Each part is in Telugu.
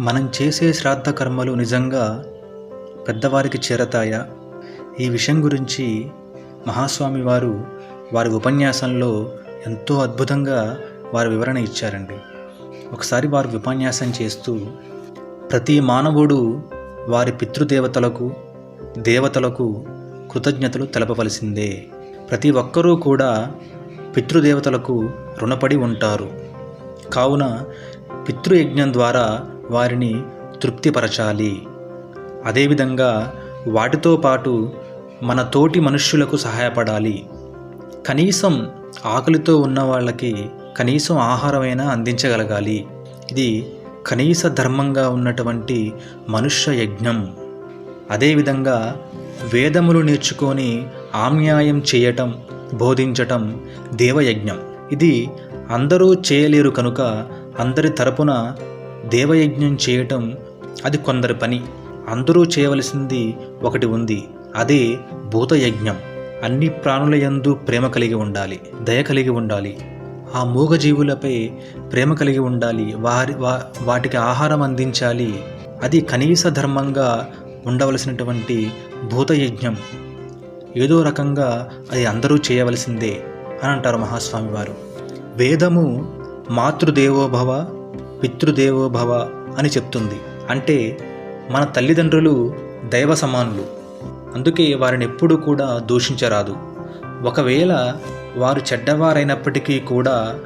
మనం చేసే శ్రాద్ధ కర్మలు నిజంగా పెద్దవారికి చేరతాయా? ఈ విషయం గురించి మహాస్వామి వారు వారి ఉపన్యాసంలో ఎంతో అద్భుతంగా వారి వివరణ ఇచ్చారండి. ఒకసారి వారు ఉపన్యాసం చేస్తూ ప్రతి మానవుడు వారి పితృదేవతలకు దేవతలకు కృతజ్ఞతలు తెలపవలసిందే. ప్రతి ఒక్కరూ కూడా పితృదేవతలకు రుణపడి ఉంటారు. కావున పితృయజ్ఞం ద్వారా వారిని తృప్తిపరచాలి. అదేవిధంగా వాటితో పాటు మన తోటి మనుష్యులకు సహాయపడాలి. కనీసం ఆకలితో ఉన్న వాళ్ళకి కనీసం ఆహారమైనా అందించగలగాలి. ఇది కనీస ధర్మంగా ఉన్నటువంటి మనుష్య యజ్ఞం. అదేవిధంగా వేదములు నేర్చుకొని ఆమ్యాయం చేయటం బోధించటం దేవయజ్ఞం. ఇది అందరూ చేయలేరు కనుక అందరి తరపున దేవయజ్ఞం చేయటం అది కొందరి పని. అందరూ చేయవలసింది ఒకటి ఉంది. అదే భూతయజ్ఞం. అన్ని ప్రాణుల యందు ప్రేమ కలిగి ఉండాలి దయ కలిగి ఉండాలి. ఆ మూగజీవులపై ప్రేమ కలిగి ఉండాలి వారి వా వాటికి ఆహారం అందించాలి. అది కనీస ధర్మంగా ఉండవలసినటువంటి భూతయజ్ఞం. ఏదో రకంగా అది అందరూ చేయవలసిందే అని అంటారు మహాస్వామి వారు వేదము మాతృదేవోభవ పితృదేవోభవ అని చెప్తుంది. అంటే మన తల్లిదండ్రులు దైవ సమానులు అందుకే వారిని ఎప్పుడూ కూడా దూషించరాదు. ఒకవేళ వారు చెడ్డవారైనప్పటికీ కూడా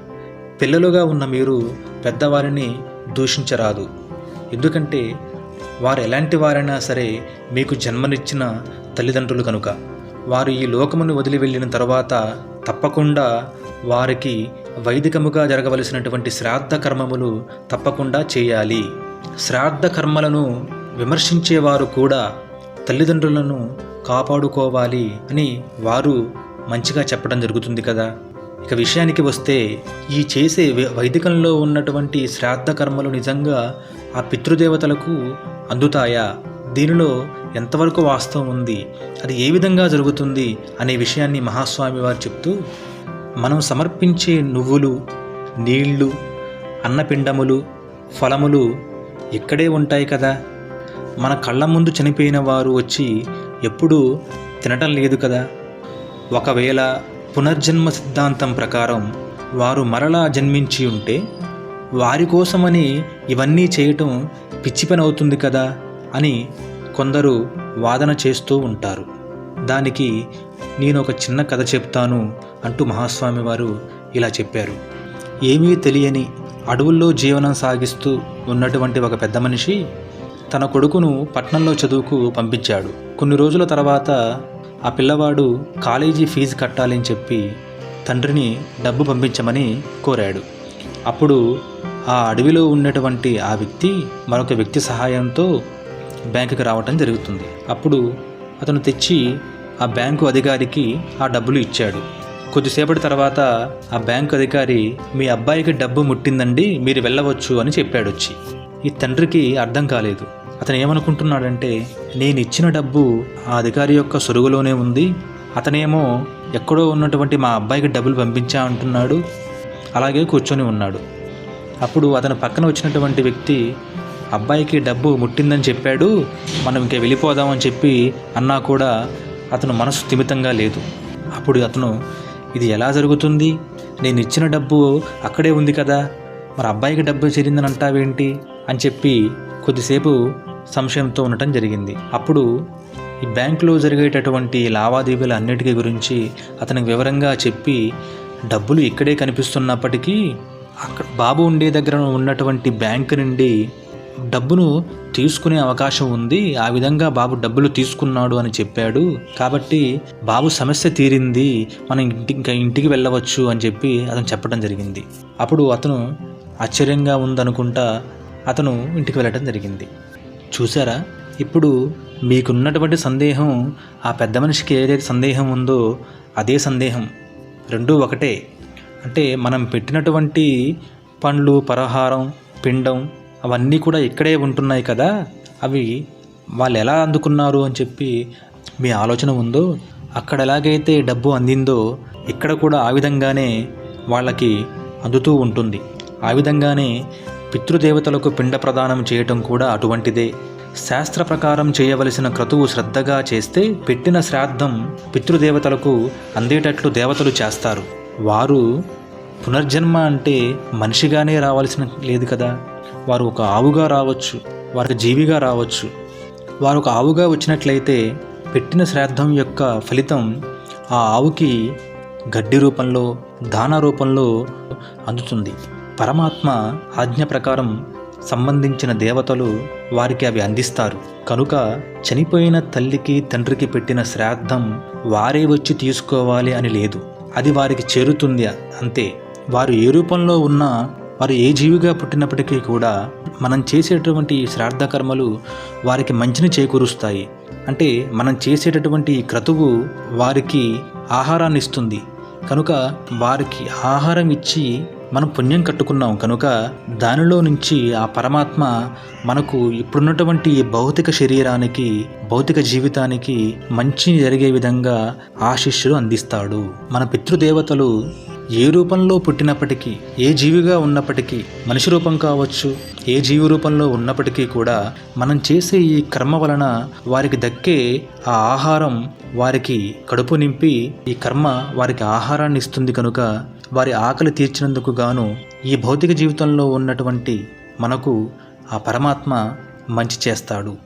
పిల్లలుగా ఉన్న మీరు పెద్దవారిని దూషించరాదు. ఎందుకంటే వారు ఎలాంటి వారైనా సరే మీకు జన్మనిచ్చిన తల్లిదండ్రులు కనుక. వారు ఈ లోకమును వదిలి వెళ్ళిన తర్వాత తప్పకుండా వారికి వైదికముగా జరగవలసినటువంటి శ్రాద్ధ కర్మములు తప్పకుండా చేయాలి. శ్రాద్ధ కర్మలను విమర్శించేవారు కూడా తల్లిదండ్రులను కాపాడుకోవాలి అని వారు మంచిగా చెప్పడం జరుగుతుంది కదా. ఇక విషయానికి వస్తే ఈ చేసే వైదికంలో ఉన్నటువంటి శ్రాద్ధ కర్మలు నిజంగా ఆ పితృదేవతలకు అందుతాయా? దీనిలో ఎంతవరకు వాస్తవం ఉంది? అది ఏ విధంగా జరుగుతుంది? అనే విషయాన్ని మహాస్వామి వారు చెప్తూ మనం సమర్పించే నువ్వులు నీళ్ళు అన్నపిండములు ఫలములు ఇక్కడే ఉంటాయి కదా. మన కళ్ళ ముందు చనిపోయిన వారు వచ్చి ఎప్పుడూ తినటం లేదు కదా. ఒకవేళ పునర్జన్మ సిద్ధాంతం ప్రకారం వారు మరలా జన్మించి ఉంటే వారి కోసమని ఇవన్నీ చేయటం పిచ్చి పని అవుతుంది కదా అని కొందరు వాదన చేస్తూ ఉంటారు. దానికి నేను ఒక చిన్న కథ చెప్తాను అంటూ మహాస్వామి వారు ఇలా చెప్పారు. ఏమీ తెలియని అడవుల్లో జీవనం సాగిస్తూ ఉన్నటువంటి ఒక పెద్ద మనిషి తన కొడుకును పట్నంలో చదువుకు పంపించాడు. కొన్ని రోజుల తర్వాత ఆ పిల్లవాడు కాలేజీ ఫీజు కట్టాలని చెప్పి తండ్రిని డబ్బు పంపించమని కోరాడు. అప్పుడు ఆ అడవిలో ఉన్నటువంటి ఆ వ్యక్తి మరొక వ్యక్తి సహాయంతో బ్యాంకుకి రావటం జరుగుతుంది. అప్పుడు అతను తెచ్చి ఆ బ్యాంకు అధికారికి ఆ డబ్బులు ఇచ్చాడు. కొద్దిసేపటి తర్వాత ఆ బ్యాంకు అధికారి మీ అబ్బాయికి డబ్బు ముట్టిందండి మీరు వెళ్ళవచ్చు అని చెప్పాడు వచ్చి. ఈ తండ్రికి అర్థం కాలేదు. అతను ఏమనుకుంటున్నాడంటే నేను ఇచ్చిన డబ్బు ఆ అధికారి యొక్క సొరుగులోనే ఉంది. అతనేమో ఎక్కడో ఉన్నటువంటి మా అబ్బాయికి డబ్బులు పంపించా అంటున్నాడు. అలాగే కూర్చొని ఉన్నాడు. అప్పుడు అతని పక్కన వచ్చినటువంటి వ్యక్తి అబ్బాయికి డబ్బు ముట్టిందని చెప్పాడు మనం ఇంకా వెళ్ళిపోదామని చెప్పి అన్నా కూడా అతను మనసు స్థిమితంగా లేదు. అప్పుడు అతను ఇది ఎలా జరుగుతుంది? నేను ఇచ్చిన డబ్బు అక్కడే ఉంది కదా. మరి అబ్బాయికి డబ్బు చేరిందని అంటావేంటి? అని చెప్పి కొద్దిసేపు సంశయంతో ఉండటం జరిగింది. అప్పుడు ఈ బ్యాంకులో జరిగేటటువంటి లావాదేవీల అన్నిటికీ గురించి అతనికి వివరంగా చెప్పి డబ్బులు ఇక్కడే కనిపిస్తున్నప్పటికీ అక్కడ బాబు ఉండే దగ్గర ఉన్నటువంటి బ్యాంకు నుండి డబ్బును తీసుకునే అవకాశం ఉంది. ఆ విధంగా బాబు డబ్బులు తీసుకున్నాడు అని చెప్పాడు. కాబట్టి బాబు సమస్య తీరింది. మనం ఇంటి ఇంకా ఇంటికి వెళ్ళవచ్చు అని చెప్పి అతను చెప్పడం జరిగింది. అప్పుడు అతను ఆశ్చర్యంగా ఉందనుకుంటా అతను ఇంటికి వెళ్ళటం జరిగింది. చూసారా ఇప్పుడు మీకున్నటువంటి సందేహం ఆ పెద్ద మనిషికి ఏదైతే సందేహం ఉందో అదే సందేహం. రెండూ ఒకటే. అంటే మనం పెట్టినటువంటి పండ్లు పరహారం పిండం అవన్నీ కూడా ఇక్కడే ఉంటున్నాయి కదా. అవి వాళ్ళు ఎలా అందుకున్నారు అని చెప్పి మీ ఆలోచన ఉందో అక్కడ ఎలాగైతే డబ్బు అందిందో ఇక్కడ కూడా ఆ విధంగానే వాళ్ళకి అందుతూ ఉంటుంది. ఆ విధంగానే పితృదేవతలకు పిండ ప్రదానం చేయటం కూడా అటువంటిదే. శాస్త్ర ప్రకారం చేయవలసిన క్రతువు శ్రద్ధగా చేస్తే పెట్టిన శ్రాద్ధం పితృదేవతలకు అందేటట్లు దేవతలు చేస్తారు. వారు పునర్జన్మ అంటే మనిషిగానే రావాల్సిన లేదు కదా. వారు ఒక ఆవుగా రావచ్చు వారికి జీవిగా రావచ్చు. వారు ఒక ఆవుగా వచ్చినట్లయితే పెట్టిన శ్రాద్ధం యొక్క ఫలితం ఆ ఆవుకి గడ్డి రూపంలో దాన రూపంలో అందుతుంది. పరమాత్మ ఆజ్ఞ ప్రకారం సంబంధించిన దేవతలు వారికి అవి అందిస్తారు. కనుక చనిపోయిన తల్లికి తండ్రికి పెట్టిన శ్రాద్ధం వారే వచ్చి తీసుకోవాలి అని లేదు. అది వారికి చేరుతుంది అంతే. వారు ఏ రూపంలో ఉన్నా వారు ఏ జీవిగా పుట్టినప్పటికీ కూడా మనం చేసేటువంటి శ్రాద్ధ కర్మలు వారికి మంచిని చేకూరుస్తాయి. అంటే మనం చేసేటటువంటి క్రతువు వారికి ఆహారాన్ని ఇస్తుంది. కనుక వారికి ఆహారం ఇచ్చి మనం పుణ్యం కట్టుకున్నాం కనుక దానిలో నుంచి ఆ పరమాత్మ మనకు ఇప్పుడున్నటువంటి భౌతిక శరీరానికి భౌతిక జీవితానికి మంచి జరిగే విధంగా ఆశిష్యులు అందిస్తాడు. మన పితృదేవతలు ఏ రూపంలో పుట్టినప్పటికీ ఏ జీవిగా ఉన్నప్పటికీ మనిషి రూపం కావచ్చు ఏ జీవి రూపంలో ఉన్నప్పటికీ కూడా మనం చేసే ఈ కర్మ వలన వారికి దక్కే ఆ ఆహారం వారికి కడుపు నింపి ఈ కర్మ వారికి ఆహారాన్ని ఇస్తుంది కనుక వారి ఆకలి తీర్చినందుకు గాను ఈ భౌతిక జీవితంలో ఉన్నటువంటి మనకు ఆ పరమాత్మ మంచి చేస్తాడు.